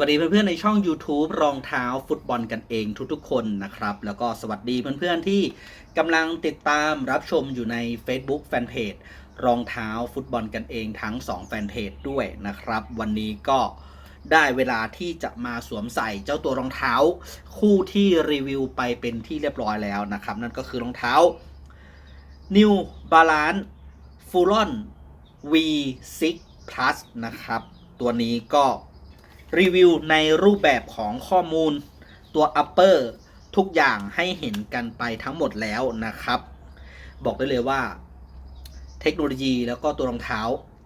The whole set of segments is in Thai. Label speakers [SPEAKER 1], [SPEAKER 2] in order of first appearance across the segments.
[SPEAKER 1] สวัสดีเพื่อนๆในช่อง YouTube รองเท้าฟุตบอลกันเองทุกๆคนนะครับ แล้วก็สวัสดีเพื่อนๆที่กำลังติดตามรับชมอยู่ใน Facebook Fanpage รองเท้าฟุตบอลกันเองทั้ง 2 แฟนเพจด้วยนะครับ วันนี้ก็ได้เวลาที่จะมาสวมใส่เจ้าตัวรองเท้า คู่ที่รีวิวไปเป็นที่เรียบร้อยแล้วนะครับ นั่นก็คือรองเท้า New Balance f u r o n V6 Plus นะครับ ตัวนี้ก็ รีวิวในรูปแบบของข้อมูลตัว upper ทุกอย่างให้เห็นกันไปทั้งหมดแล้วนะครับ บอกได้เลยว่าเทคโนโลยีแล้วก็ตัวรองเท้า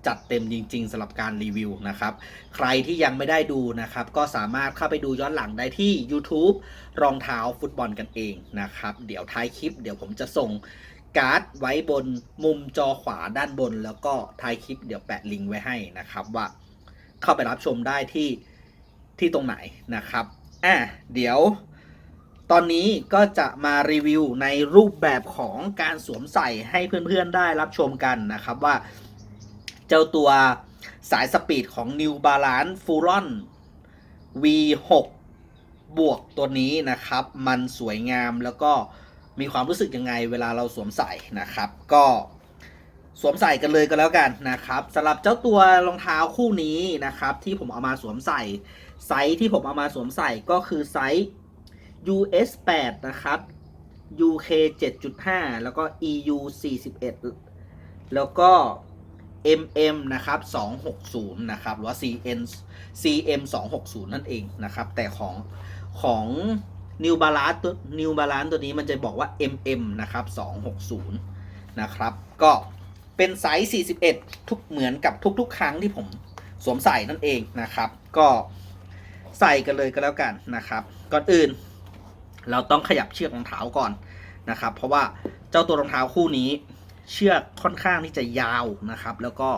[SPEAKER 1] จัดเต็มจริง ๆสำหรับการรีวิวนะครับ ใครที่ยังไม่ได้ดูนะครับ ก็สามารถเข้าไปดูย้อนหลังได้ที่ YouTube รองเท้าฟุตบอลกันเองนะครับ เดี๋ยวท้ายคลิป เดี๋ยวผมจะส่งการ์ดไว้บนมุมจอขวาด้านบน แล้วก็ท้ายคลิปเดี๋ยวแปะลิงก์ไว้ให้นะครับว่าเข้าไปรับชมได้ที่ ที่ตรงไหนนะครับอะเดี๋ยวตอนนี้ก็จะมารีวิวในรูปแบบของการสวมใส่ให้เพื่อนๆได้รับชมกันนะครับว่า เจ้าตัวสายสปีดของ New Balance f u r o n V6 บวกตัวนี้นะครับ มันสวยงามแล้วก็มีความรู้สึกยังไงเวลาเราสวมใส่นะครับ ก็สวมใส่กันเลยก็แล้วกันนะครับสำหรับเจ้าตัวรองเท้าคู่นี้นะครับ ที่ผมเอามาสวมใส่ ไซส์ที่ผมเอามาสวมใส่ก็คือไซส์ US 8นะครับ UK 7.5 แล้วก็ EU 41 แล้วก็ MM นะครับ 260 นะครับ หรือว่า CN CM 260 นั่นเองนะครับ แต่ของของ New Balance ตัว New Balance ตัวนี้มันจะบอกว่า MM นะครับ 260 นะครับ ก็เป็นไซส์ 41 ทุกเหมือนกับทุกๆ ครั้งที่ผมสวมใส่นั่นเองนะครับ ก็ ใส่กันเลยก็แล้วกันนะครับ ก่อนอื่น เราต้องขยับเชือกรองเท้าก่อนนะครับ เพราะว่าเจ้าตัวรองเท้าคู่นี้ เชือกค่อนข้างที่จะยาวนะครับ แล้วก็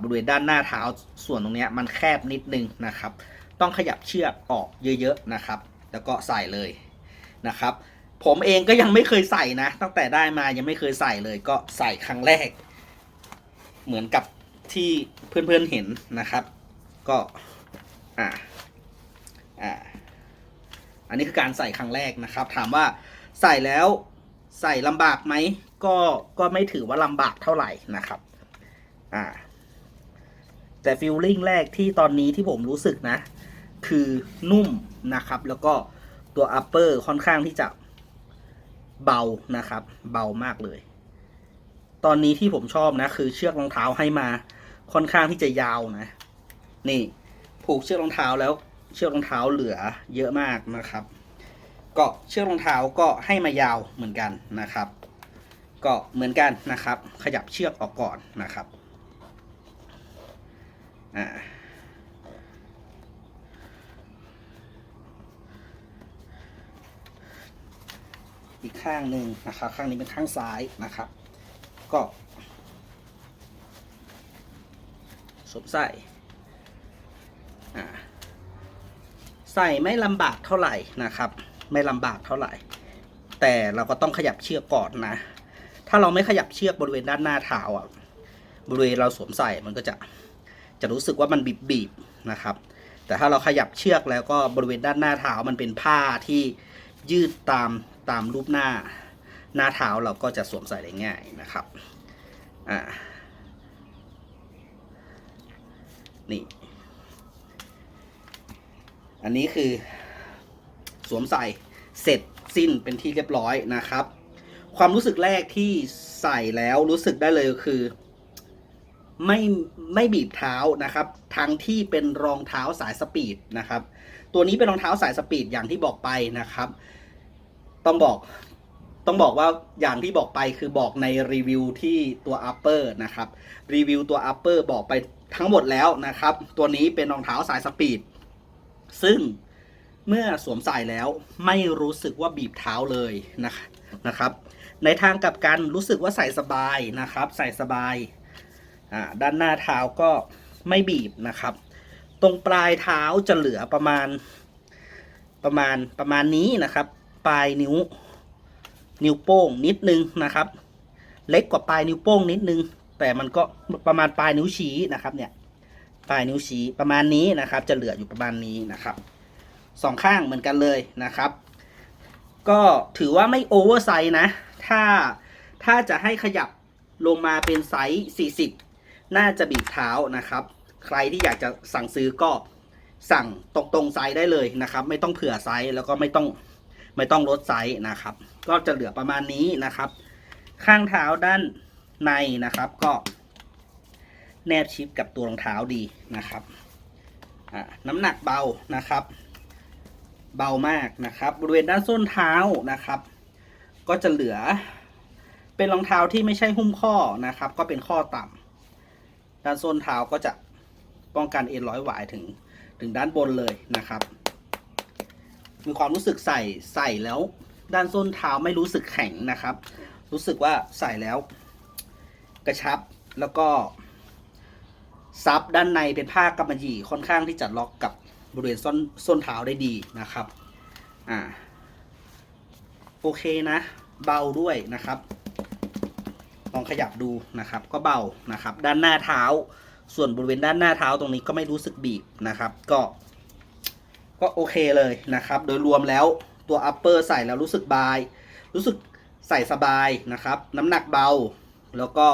[SPEAKER 1] บริเวณด้านหน้าเท้าส่วนตรงนี้มันแคบนิดนึงนะครับ ต้องขยับเชือกออกเยอะๆนะครับ แล้วก็ใส่เลยนะครับ ผมเองก็ยังไม่เคยใส่นะ ตั้งแต่ได้มายังไม่เคยใส่เลย ก็ใส่ครั้งแรก เหมือนกับที่เพื่อนๆเห็นนะครับ ก็อ่า อ่าอันนี้คือการใส่ครั้งแรกนะครับ ถามว่าใส่แล้วใส่ลำบากไหมก็ก็ไม่ถือว่าลำบากเท่าไหร่นะครับอ่าแต่ฟีลลิ่งแรกที่ตอนนี้ที่ผมรู้สึกนะ คือนุ่มนะครับ แล้วก็ตัว upper ค่อนข้างที่จะเบานะครับ เบามากเลย ตอนนี้ที่ผมชอบนะ คือเชือกรองเท้าให้มาค่อนข้างที่จะยาวนะ นี่ผูกเชือกรองเท้าแล้ว เชือกรองเท้าเหลือเยอะมากนะครับ ก็เชือกรองเท้าก็ให้มายาวเหมือนกันนะครับ ก็เหมือนกันนะครับ ขยับเชือกออกก่อนนะครับอ่าอีกข้างหนึ่งนะครับ ข้างนี้เป็นข้างซ้ายนะครับ ก็สวมใส่อ่า ใส่ไม่ลำบากเท่าไหร่นะครับ ไม่ลำบากเท่าไหร่ แต่เราก็ต้องขยับเชือกก่อนนะ ถ้าเราไม่ขยับเชือกบริเวณด้านหน้าเท้าอะบริเวณเราสวมใส่มันก็จะจะรู้สึกว่ามันบีบบีบๆนะครับ แต่ถ้าเราขยับเชือกแล้วก็บริเวณด้านหน้าเท้ามันเป็นผ้าที่ยืดตามตามรูปหน้า หน้าเท้าเราก็จะสวมใส่ได้ง่ายนะครับอ่านี่ อันนี้คือสวมใส่เสร็จสิ้นเป็นที่เรียบร้อยนะครับ ความรู้สึกแรกที่ใส่แล้วรู้สึกได้เลยคือ ไม่ไม่บีบเท้านะครับ ทั้งที่เป็นรองเท้าสายสปีดนะครับ ตัวนี้เป็นรองเท้าสายสปีดอย่างที่บอกไปนะครับ ต้องบอกต้องบอกว่าอย่างที่บอกไปคือบอกในรีวิวที่ตัว upper นะครับรีวิวตัว upper บอกไปทั้งหมดแล้วนะครับ ตัวนี้เป็นรองเท้าสายสปีด ซึ่งเมื่อสวมใส่แล้วไม่รู้สึกว่าบีบเท้าเลยนะนะครับ ในทางกลับกันรู้สึกว่าใส่สบายนะครับ ใส่สบายด้านหน้าเท้าก็ไม่บีบนะครับ ตรงปลายเท้าจะเหลือประมาณประมาณประมาณนี้นะครับ ปลายนิ้ว นิ้วโป้งนิดนึงนะครับ เล็กกว่าปลายนิ้วโป้งนิดนึง แต่มันก็ประมาณปลายนิ้วชี้นะครับเนี่ย ปลายนิ้วชี้ประมาณนี้นะครับ จะเหลืออยู่ประมาณนี้นะครับสองข้างเหมือนกันเลยนะครับ ก็ถือว่าไม่โอเวอร์ไซส์นะ ถ้าถ้าจะให้ขยับลงมาเป็นไซส์ 40 น่าจะบีบเท้านะครับ ใครที่อยากจะสั่งซื้อก็สั่งตรงตรงไซส์ได้เลยนะครับ ไม่ต้องเผื่อไซส์แล้วก็ไม่ต้องไม่ต้องลดไซส์นะครับ ก็จะเหลือประมาณนี้นะครับ ข้างเท้าด้านในนะครับ ก็ แนบชิดกับตัวรองเท้าดีนะครับน้ำหนักเบานะครับ เบามากนะครับ บริเวณด้านส้นเท้านะครับ ก็จะเหลือเป็นรองเท้าที่ไม่ใช่หุ้มข้อนะครับ ก็เป็นข้อต่ำด้านส้นเท้าก็จะป้องกันเอ็นร้อยหวายถึงถึงด้านบนเลยนะครับมีความรู้สึกใส่ใส่แล้ว ด้านส้นเท้าไม่รู้สึกแข็งนะครับ รู้สึกว่าใส่แล้ว กระชับแล้วก็ ซับด้านในเป็นผ้ากำมะหยี่ค่อนข้างที่จะล็อกกับบริเวณส้นส้นเท้าได้ดีนะครับ อ่า โอเคนะ เบาด้วยนะครับ ลองขยับดูนะครับ ก็เบานะครับ ด้านหน้าเท้า ส่วนบริเวณด้านหน้าเท้าตรงนี้ก็ไม่รู้สึกบีบนะครับ ก็ ก็โอเคเลยนะครับ โดยรวมแล้วตัว upper ใส่แล้วรู้สึกบาย รู้สึกใส่สบายนะครับ น้ำหนักเบา แล้วก็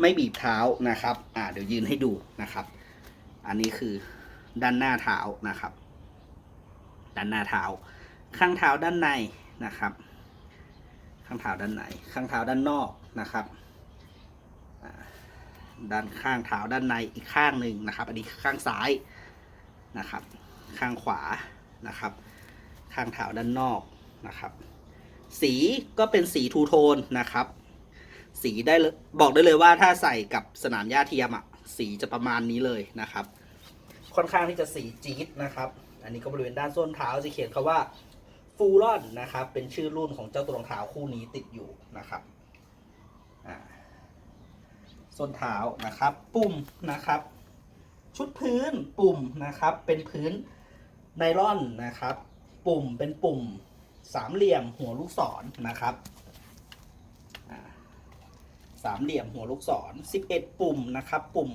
[SPEAKER 1] ไม่บีบเท้านะครับ อ่าเดี๋ยวยืนให้ดูนะครับ อันนี้คือด้านหน้าเท้านะครับ ด้านหน้าเท้า ข้างเท้าด้านในนะครับ ข้างเท้าด้านในข้างเท้าด้านนอกนะครับด้านข้างเท้าด้านในอีกข้างหนึ่งนะครับ อันนี้ข้างซ้ายนะครับ ข้างขวานะครับ ข้างเท้าด้านนอกนะครับ สีก็เป็นสีทูโทนนะครับ สีได้เลยบอกได้เลยว่าถ้าใส่กับสนามหญ้าเทียมอะสีจะประมาณนี้เลยนะครับ ค่อนข้างที่จะสีจี๊ดนะครับ อันนี้ก็บริเวณด้านส้นเท้าจะเขียนคาว่าฟูลอนนะครับ เป็นชื่อรุ่นของเจ้าตัวรองเท้าคู่นี้ติดอยู่นะครับอ่าส้นเท้านะครับ ปุ่มนะครับ ชุดพื้นปุ่มนะครับ เป็นพื้นไนล่อนนะครับ ปุ่มเป็นปุ่มสามเหลี่ยมหัวลูกศรนะครับ สามเหลี่ยมหัวลูกศร 11 ปุ่มนะครับ ปุ่ม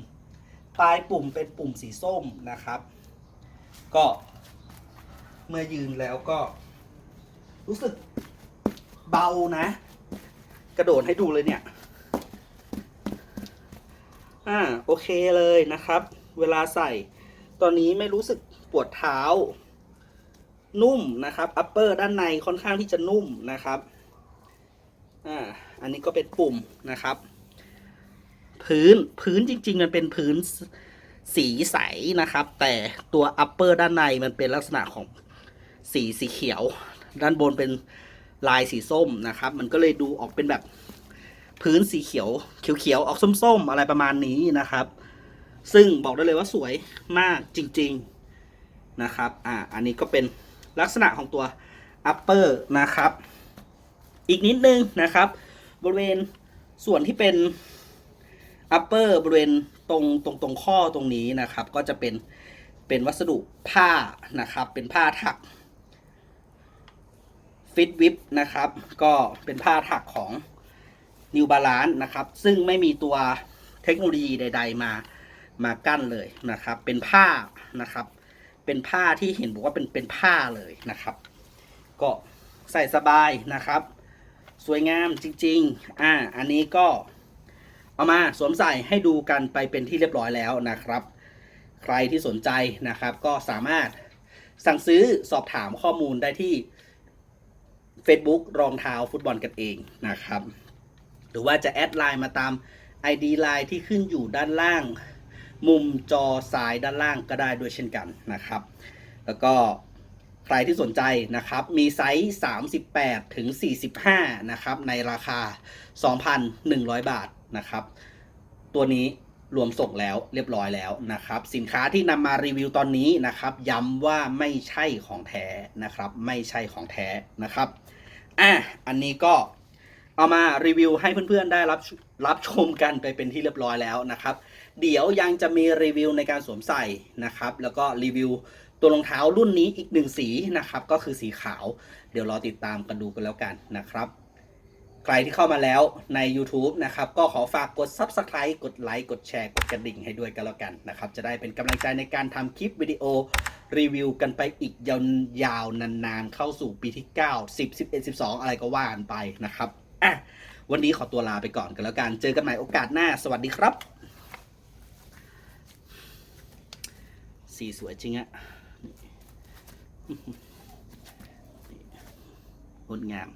[SPEAKER 1] ปลายปุ่มเป็นปุ่มสีส้มนะครับ ก็เมื่อยืนแล้วก็ รู้สึกเบานะ กระโดดให้ดูเลยเนี่ย อ่าโอเคเลยนะครับ เวลาใส่ ตอนนี้ไม่รู้สึกปวดเท้า นุ่มนะครับอัปเปอร์ด้านในค่อนข้างที่จะนุ่มนะครับ อ่าอันนี้ก็เป็นปุ่มนะครับ พื้นพื้นจริง ๆ มันเป็นพื้นสีใสนะครับ แต่ตัวอัปเปอร์ด้านในมันเป็นลักษณะของสีสีเขียว ด้านบนเป็นลายสีส้มนะครับ มันก็เลยดูออกเป็นแบบพื้นสีเขียว เขียวๆออกส้มๆ อะไรประมาณนี้นะครับ ซึ่งบอกได้เลยว่าสวยมากจริง ๆนะครับ อ่า อันนี้ก็เป็นลักษณะของตัวอัปเปอร์นะครับ อีกนิดนึงนะครับ บริเวณส่วนที่เป็น upper บริเวณตรงตรงตรงข้อตรงนี้นะครับ ก็จะเป็นเป็นวัสดุผ้านะครับ เป็นผ้าถักฟิตวิปนะครับ ก็เป็นผ้าถักของ New Balance นะครับ ซึ่งไม่มีตัวเทคโนโลยีใด ๆ มามากั้นเลยนะครับ เป็นผ้านะครับ เป็นผ้าที่เห็นบอกว่าเป็นเป็นผ้าเลยนะครับ ก็ใส่สบายนะครับ สวยงามจริง ๆ อ่า อันนี้ก็เอามาสวมใส่ให้ดูกันไปเป็นที่เรียบร้อยแล้วนะครับ ใครที่สนใจนะครับ ก็สามารถสั่งซื้อสอบถามข้อมูลได้ที่ Facebook รองเท้าฟุตบอลกันเองนะครับ หรือว่าจะแอดไลน์มาตาม ID ไลน์ที่ขึ้นอยู่ด้านล่าง มุมจอซ้ายด้านล่างก็ได้ด้วยเช่นกันนะครับ แล้วก็ ใครที่สนใจนะครับ มีไซส์ 38 ถึง 45 นะครับ ในราคา 2,100 บาทนะครับ ตัวนี้รวมส่งแล้วเรียบร้อยแล้วนะครับ สินค้าที่นำมารีวิวตอนนี้นะครับ ย้ำว่าไม่ใช่ของแท้นะครับ ไม่ใช่ของแท้นะครับอะอันนี้ก็เอามารีวิวให้เพื่อนๆได้รับรับชมกันไปเป็นที่เรียบร้อยแล้วนะครับ เดี๋ยวยังจะมีรีวิวในการสวมใส่นะครับ แล้วก็รีวิว ตัวรองเท้ารุ่นนี้อีกหนึ่งสีนะครับ ก็คือสีขาว เดี๋ยวรอติดตามกันดูกันแล้วกันนะครับ ใครที่เข้ามาแล้วใน YouTube นะครับ ก็ขอฝากกด Subscribe กดไลค์กดแชร์กดกระดิ่งให้ด้วยกันแล้วกันนะครับ จะได้เป็นกำลังใจในการทำคลิปวิดีโอรีวิวกันไปอีกยาวๆนานๆ เข้าสู่ปีที่ 9 10 11 12 อะไรก็ว่ากันไปนะครับอะวันนี้ขอตัวลาไปก่อนกันแล้วกัน เจอกันใหม่โอกาสหน้า สวัสดีครับ สีสวยจริงอะ งดงาม